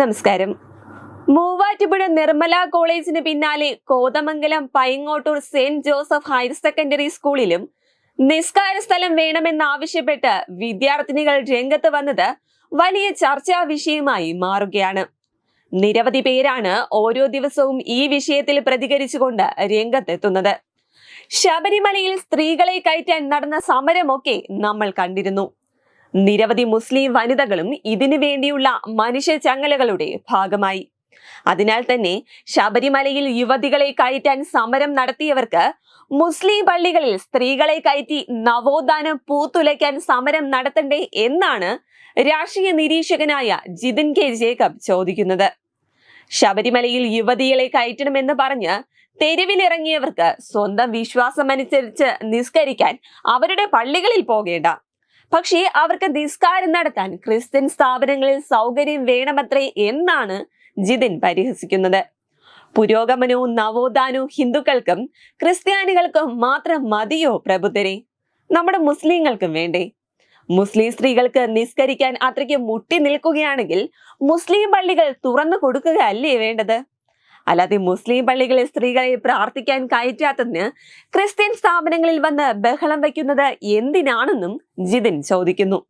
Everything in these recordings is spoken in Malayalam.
നമസ്കാരം. മൂവാറ്റുപുഴ നിർമ്മല കോളേജിന് പിന്നാലെ Kothamangalam Paingottoor saint Joseph higher secondary സ്കൂളിലും നിസ്കാര സ്ഥലം വേണമെന്നാവശ്യപ്പെട്ട് വിദ്യാർത്ഥിനികൾ രംഗത്ത് വന്നത് വലിയ ചർച്ചാ വിഷയമായി മാറുകയാണ്. നിരവധി പേരാണ് ഓരോ ദിവസവും ഈ വിഷയത്തിൽ പ്രതികരിച്ചുകൊണ്ട് രംഗത്തെത്തുന്നത്. ശബരിമലയിൽ സ്ത്രീകളെ കയറ്റാൻ നടന്ന സമരമൊക്കെ നമ്മൾ കണ്ടിരുന്നു. നിരവധി മുസ്ലിം വനിതകളും ഇതിനു വേണ്ടിയുള്ള മനുഷ്യ ചങ്ങലകളുടെ ഭാഗമായി. അതിനാൽ തന്നെ ശബരിമലയിൽ യുവതികളെ കയറ്റാൻ സമരം നടത്തിയവർക്ക് മുസ്ലിം പള്ളികളിൽ സ്ത്രീകളെ കയറ്റി നവോത്ഥാനം പൂത്തുലയ്ക്കാൻ സമരം നടത്തണ്ടേ എന്നാണ് രാഷ്ട്രീയ നിരീക്ഷകനായ ജിതിൻ കെ ജേക്കബ് ചോദിക്കുന്നത്. ശബരിമലയിൽ യുവതികളെ കയറ്റണമെന്ന് പറഞ്ഞ് തെരുവിലിറങ്ങിയവർക്ക് സ്വന്തം വിശ്വാസമനുസരിച്ച് നിസ്കരിക്കാൻ അവരുടെ പള്ളികളിൽ പോകേണ്ട പക്ഷേ അവർക്ക് നിസ്കാരം നടത്താൻ ക്രിസ്ത്യൻ സ്ഥാപനങ്ങളിൽ സൗകര്യം വേണമത്രേ എന്നാണ് ജിതിൻ പരിഹസിക്കുന്നത്. പുരോഗമനവും നവോത്ഥാനവും ഹിന്ദുക്കൾക്കും ക്രിസ്ത്യാനികൾക്കും മാത്രം മതിയോ പ്രബുദ്ധരെ? നമ്മുടെ മുസ്ലിങ്ങൾക്കും വേണ്ടേ? മുസ്ലിം സ്ത്രീകൾക്ക് നിസ്കരിക്കാൻ അത്രയ്ക്ക് മുട്ടി നിൽക്കുകയാണെങ്കിൽ മുസ്ലിം പള്ളികൾ തുറന്നു കൊടുക്കുക അല്ലേ വേണ്ടത്? അല്ലാതെ മുസ്ലിം പള്ളികളിൽ സ്ത്രീകളെ പ്രാർത്ഥിക്കാൻ കയറ്റാത്തതിന് ക്രിസ്ത്യൻ സ്ഥാപനങ്ങളിൽ വന്ന് ബഹളം വയ്ക്കുന്നത് എന്തിനാണെന്നും ജിതിൻ ചോദിക്കുന്നു.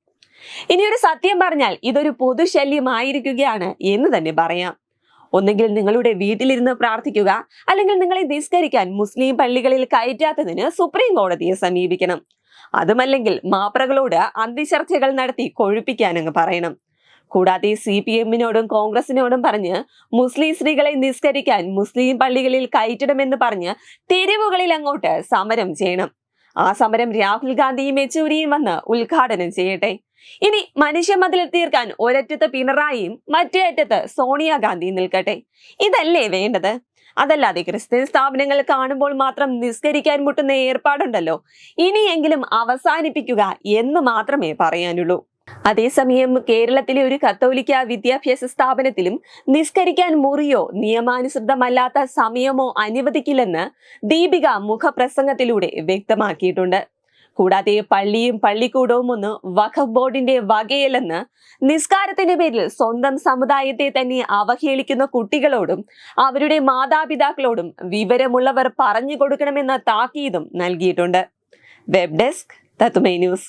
ഇനിയൊരു സത്യം പറഞ്ഞാൽ ഇതൊരു പൊതുശല്യമായിരിക്കുകയാണ് എന്ന് തന്നെ പറയാം. ഒന്നെങ്കിൽ നിങ്ങളുടെ വീട്ടിലിരുന്ന് പ്രാർത്ഥിക്കുക അല്ലെങ്കിൽ നിങ്ങളെ നിസ്കരിക്കാൻ മുസ്ലിം പള്ളികളിൽ കയറ്റാത്തതിന് സുപ്രീം കോടതിയെ സമീപിക്കണം. അതുമല്ലെങ്കിൽ മാപ്രകളോട് അന്തിചർച്ചകൾ നടത്തി കൊഴുപ്പിക്കാനങ്ങ് പറയണം. കൂടാതെ സി പി എമ്മിനോടും കോൺഗ്രസിനോടും പറഞ്ഞ് മുസ്ലിം സ്ത്രീകളെ നിസ്കരിക്കാൻ മുസ്ലിം പള്ളികളിൽ കയറ്റണമെന്ന് പറഞ്ഞ് തെരുവുകളിൽ അങ്ങോട്ട് സമരം ചെയ്യണം. ആ സമരം രാഹുൽ ഗാന്ധിയും യെച്ചൂരിയും വന്ന് ഉദ്ഘാടനം ചെയ്യട്ടെ. ഇനി മനുഷ്യ മതിൽ തീർക്കാൻ ഒരറ്റത്ത് പിണറായിയും മറ്റേ അറ്റത്ത് സോണിയാഗാന്ധിയും നിൽക്കട്ടെ. ഇതല്ലേ വേണ്ടത്? അതല്ലാതെ ക്രിസ്ത്യൻ സ്ഥാപനങ്ങൾ കാണുമ്പോൾ മാത്രം നിസ്കരിക്കാൻ മുട്ടുന്ന ഏർപ്പാടുണ്ടല്ലോ. ഇനിയെങ്കിലും അവസാനിപ്പിക്കുക എന്ന് മാത്രമേ പറയാനുള്ളൂ. അതേസമയം കേരളത്തിലെ ഒരു കത്തോലിക്ക വിദ്യാഭ്യാസ സ്ഥാപനത്തിലും നിസ്കരിക്കാൻ മുറിയോ നിയമാനുസൃതമല്ലാത്ത സമയമോ അനുവദിക്കില്ലെന്ന് ദീപിക മുഖപ്രസംഗത്തിലൂടെ വ്യക്തമാക്കിയിട്ടുണ്ട്. കൂടാതെ പള്ളിയും പള്ളിക്കൂടവും ഒന്ന് വഖഫ് ബോർഡിന്റെ വകയല്ലെന്ന് നിസ്കാരത്തിന്റെ പേരിൽ സ്വന്തം സമുദായത്തെ തന്നെ അവഹേളിക്കുന്ന കുട്ടികളോടും അവരുടെ മാതാപിതാക്കളോടും വിവരമുള്ളവർ പറഞ്ഞു കൊടുക്കണമെന്ന താക്കീതും നൽകിയിട്ടുണ്ട്. Web desk Tatwamayi news.